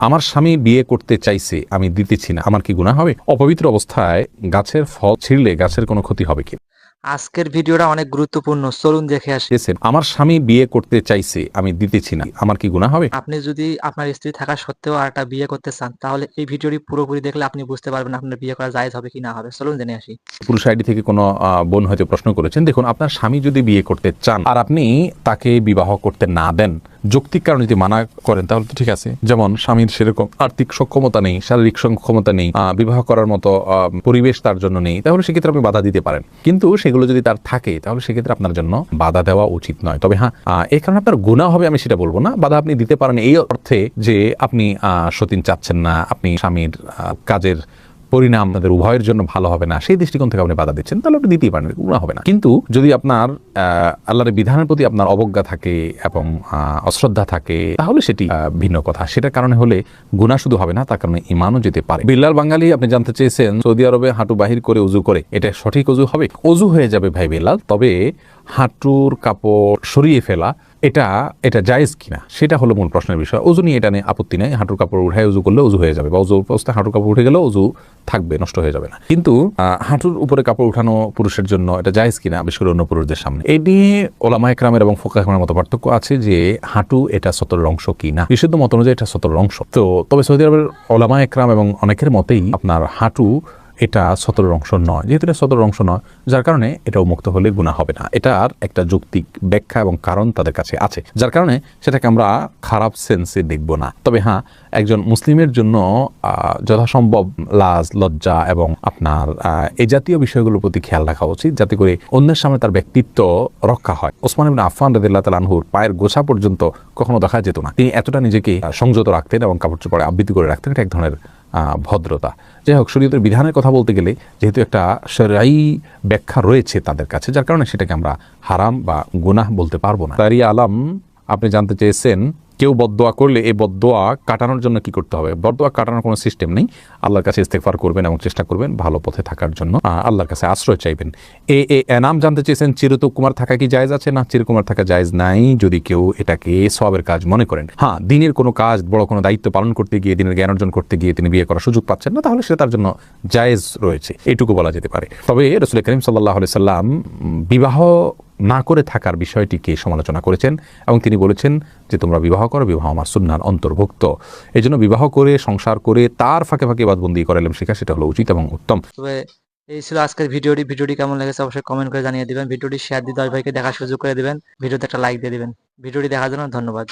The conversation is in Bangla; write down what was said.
আমার স্বামী বিয়ে করতে চাইছে আমি দিতেছি না। আমার কি গুণা হবে? অপবিত্র অবস্থায় গাছের ফল ছিঁড়লে গাছের কোনো ক্ষতি হবে কি? আজকের ভিডিওটা অনেক গুরুত্বপূর্ণ চলুন দেখে আসি। আমার স্বামী বিয়ে করতে চাইছে আমি দিতেছি না। আমার কি গুণা হবে? আপনি যদি আপনার স্ত্রী থাকা সত্ত্বেও আর একটা বিয়ে করতে চান তাহলে এই ভিডিওটি পুরোপুরি দেখলে আপনি বুঝতে পারবেন আপনার বিয়ে করা জায়েজ হবে কি না হবে। চলুন জেনে আসি। পুরুষ আইডি থেকে কোনো বোন হয়তো প্রশ্ন করেছেন দেখুন আপনার স্বামী যদি বিয়ে করতে চান আর আপনি তাকে বিবাহ করতে না দেন যৌক্তিক কারণে যদি মানা করেন, তাহলে তো ঠিক আছে। যেমন স্বামীর সেরকম আর্থিক সক্ষমতা নেই, শারীরিক সক্ষমতা নেই বিবাহ করার মতো পরিবেশ তার জন্য নেই, তাহলে সেক্ষেত্রে আপনি বাধা দিতে পারেন। কিন্তু সেগুলো যদি তার থাকে, তাহলে সেক্ষেত্রে আপনার জন্য বাধা দেওয়া উচিত নয়। তবে হ্যাঁ এই কারণে আপনার গুণা হবে আমি সেটা বলব না। বাধা আপনি দিতে পারেন এই অর্থে যে আপনি সতীন চাচ্ছেন না, আপনি স্বামীর কাজের পরিণাম আপনাদের উভয়ের জন্য ভালো হবে না, সেই দৃষ্টিকোণ থেকে আপনি বাধা দিচ্ছেন, তাহলে আপনি দিতেই পারেন গুণা হবে না। কিন্তু যদি আপনার আল্লাহর বিধানের প্রতি আপনার অবজ্ঞা থাকে এবং অশ্রদ্ধা থাকে, তাহলে সেটি ভিন্ন কথা। সেটার কারণে হলে গুণা শুধু হবে না, তার কারণে ইমানও যেতে পারে। বিল্লাল বাঙালি, আপনি জানতে চেয়েছেন, সৌদি আরবে হাঁটু বাহির করে উজু করে, এটা সঠিক উজু হবে? উজু হয়ে যাবে ভাই বিল্লাল, তবে হাঁটুর কাপড় সরিয়ে ফেলা, এটা এটা জায়েজ কিনা, সেটা হলো মূল প্রশ্নের বিষয়। ওজু নিয়ে এটা নিয়ে আপত্তি নেই, হাঁটুর কাপড় উঠায় উজু করলে উজু হয়ে যাবে, বা উজু অবস্থায় হাঁটুর কাপড় উঠে গেলেও উজু থাকবে, নষ্ট হয়ে যাবে না। কিন্তু হাঁটুর উপরে কাপড় উঠানো পুরুষের জন্য এটা জায়জ কিনা, বিশেষ করে অন্য পুরুষদের সামনে, এই নিয়ে ওলামা একরামের এবং ফোকা একরামের মতো পার্থক্য আছে যে, হাঁটু এটা সতরের অংশ কি না বিশুদ্ধ মত অনুযায়ী এটা সতরের অংশ। তো, তবে সৌদি আরবের ওলামা একরাম এবং অনেকের মতেই আপনার হাঁটু এটা সতরের অংশ নয়। যেহেতু এটা সতরের অংশ নয়, যার কারণে এটা মুক্ত হলে গুণা হবে না। এটার একটা যৌক্তিক ব্যাখ্যা এবং কারণ তাদের কাছে আছে, যার কারণে সেটাকে আমরা খারাপ সেন্সে দেখব না। তবে হ্যাঁ একজন মুসলিমের জন্য যথাসম্ভব লাজ, লজ্জা এবং আপনার এই জাতীয় বিষয়গুলোর প্রতি খেয়াল রাখা উচিত, যাতে করে অন্যের সামনে তার ব্যক্তিত্ব রক্ষা হয়। ওসমান ইবিন আফান রাদিল্লাহ তাল আনহুর পায়ের গোছা পর্যন্ত কখনো দেখা যেত না। তিনি এতটা নিজেকে সংযত রাখতেন এবং কাপড় চোপড়ে আবৃত্তি করে রাখতেন, এটা এক ধরনের ভদ্রতা। যাই হোক, শরীয়তের বিধানের কথা বলতে গেলে যেহেতু একটা সেরাই ব্যাখ্যা রয়েছে তাদের কাছে, যার কারণে সেটাকে আমরা হারাম বা গুনাহ বলতে পারব না। তারি আলম আপনি জানতে চেয়েছেন কেউ বদদোয়া করলে এই বদদোয়া কাটানোর জন্য কি করতে হবে? বদদোয়া কাটানোর কোনো সিস্টেম নেই। আল্লাহর কাছে ইস্তেকফার করবেন এবং চেষ্টা করবেন ভালো পথে থাকার জন্য। আল্লাহর কাছে আশ্রয় চাইবেন। এ এ এনাম জানতে চেয়েছেন চিরত কুমার থাকা কি জায়েজ আছে? না, চিরকুমার থাকা জায়েজ নাই, যদি কেউ এটাকে সবের কাজ মনে করেন। হ্যাঁ দিনের কোনো কাজ, বড় কোনো দায়িত্ব পালন করতে গিয়ে, দিনের জ্ঞান অর্জন করতে গিয়ে তিনি বিয়ে করার সুযোগ পাচ্ছেন না, তাহলে সেটা তার জন্য জায়েজ রয়েছে। এইটুকু বলা যেতে পারে। তবে রসুল করিম সাল্লাহ সাল্লাম বিবাহ না করে থাকার বিষয়টিকে সমালোচনা করেছেন এবং তিনি বলেছেন যে তোমরা বিবাহ করো, বিবাহ আমার সুন্নার অন্তর্ভুক্ত। এই জন্য বিবাহ করে, সংসার করে তার ফাঁকে ফাঁকে বাদবন্দি করালাম শেখা সেটা হলো উচিত এবং উত্তম। তবে এই ছিল আজকের ভিডিওটি। ভিডিওটি কেমন লেগেছে অবশ্যই কমেন্ট করে জানিয়ে দিবেন। ভিডিওটি শেয়ার দিয়ে দশ ভাইকে দেখার সুযোগ করে দিবেন। ভিডিওতে একটা লাইক দিয়ে দিবেন। ভিডিওটি দেখার জন্য ধন্যবাদ।